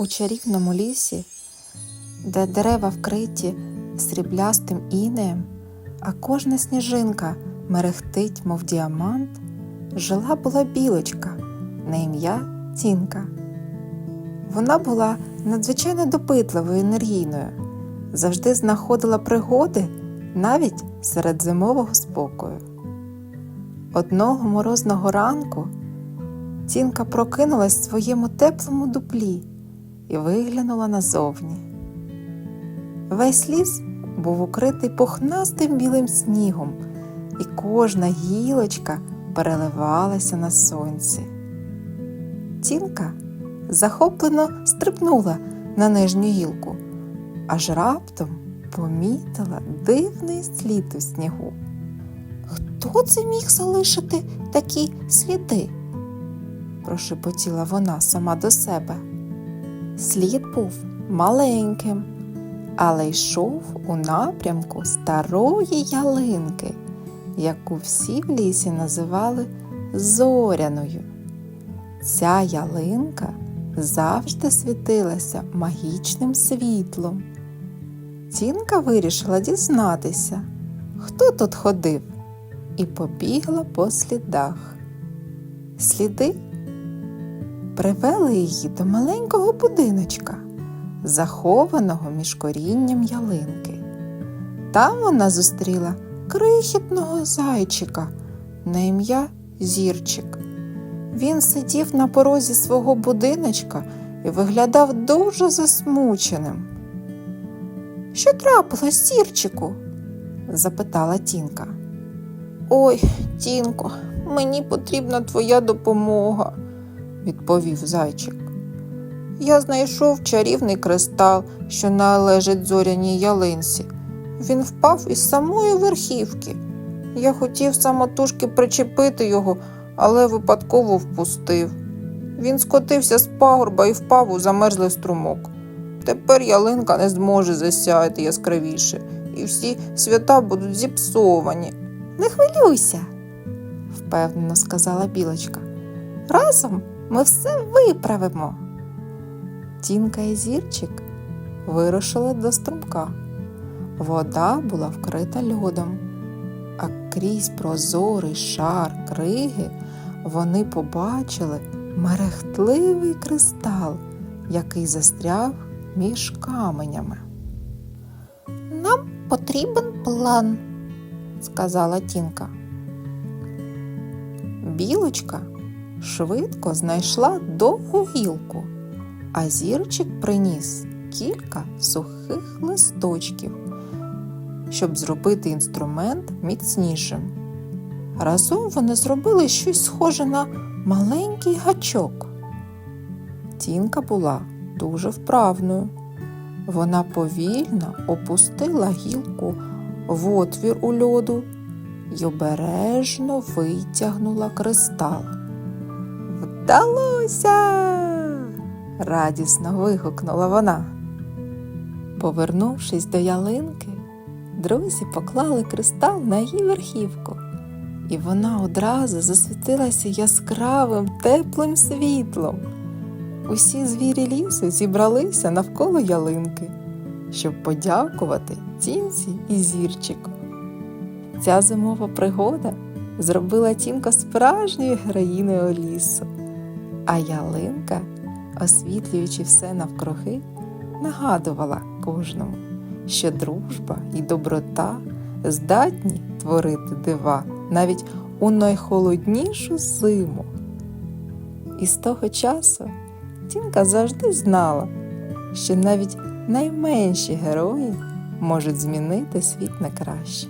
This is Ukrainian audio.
У чарівному лісі, де дерева вкриті сріблястим інеєм, а кожна сніжинка мерехтить, мов діамант, жила була білочка на ім'я Тінка. Вона була надзвичайно допитливою енергійною, завжди знаходила пригоди навіть серед зимового спокою. Одного морозного ранку Тінка прокинулась в своєму теплому дуплі і виглянула назовні. Весь ліс був укритий пухнастим білим снігом, і кожна гілочка переливалася на сонці. Тінка захоплено стрибнула на нижню гілку, аж раптом помітила дивний слід у снігу. Хто це міг залишити такі сліди? прошепотіла вона сама до себе. Слід був маленьким, але йшов у напрямку старої ялинки, яку всі в лісі називали зоряною. Ця ялинка завжди світилася магічним світлом. Тінка вирішила дізнатися, хто тут ходив, і побігла по слідах. Сліди привели її до маленького будиночка, захованого між корінням ялинки. Там вона зустріла крихітного зайчика на ім'я Зірчик. Він сидів на порозі свого будиночка і виглядав дуже засмученим. Що трапилось, Зірчику? запитала Тінка. Ой, Тінко, мені потрібна твоя допомога, відповів зайчик. Я знайшов чарівний кристал, що належить зоряній ялинці. Він впав із самої верхівки. Я хотів самотужки причепити його, але випадково впустив. Він скотився з пагорба і впав у замерзлий струмок. Тепер ялинка не зможе засяяти яскравіше, і всі свята будуть зіпсовані. Не хвилюйся, впевнено сказала білочка. Разом ми все виправимо. Тінка і зірчик вирушили до струмка. Вода була вкрита льодом, а крізь прозорий шар криги вони побачили мерехтливий кристал, який застряг між каменями. Нам потрібен план, сказала Тінка. Білочка швидко знайшла довгу гілку, а зірчик приніс кілька сухих листочків, щоб зробити інструмент міцнішим. Разом вони зробили щось схоже на маленький гачок. Тінка була дуже вправною. Вона повільно опустила гілку в отвір у льоду й обережно витягнула кристал. Вдалося. радісно вигукнула вона. Повернувшись до ялинки, друзі поклали кристал на її верхівку, і вона одразу засвітилася яскравим теплим світлом. Усі звірі лісу зібралися навколо ялинки, щоб подякувати тінці і зірчику. Ця зимова пригода зробила Тінка справжньою героїною лісу, а ялинка, освітлюючи все навкруги, нагадувала кожному, що дружба і доброта здатні творити дива навіть у найхолоднішу зиму. І з того часу Тінка завжди знала, що навіть найменші герої можуть змінити світ на краще.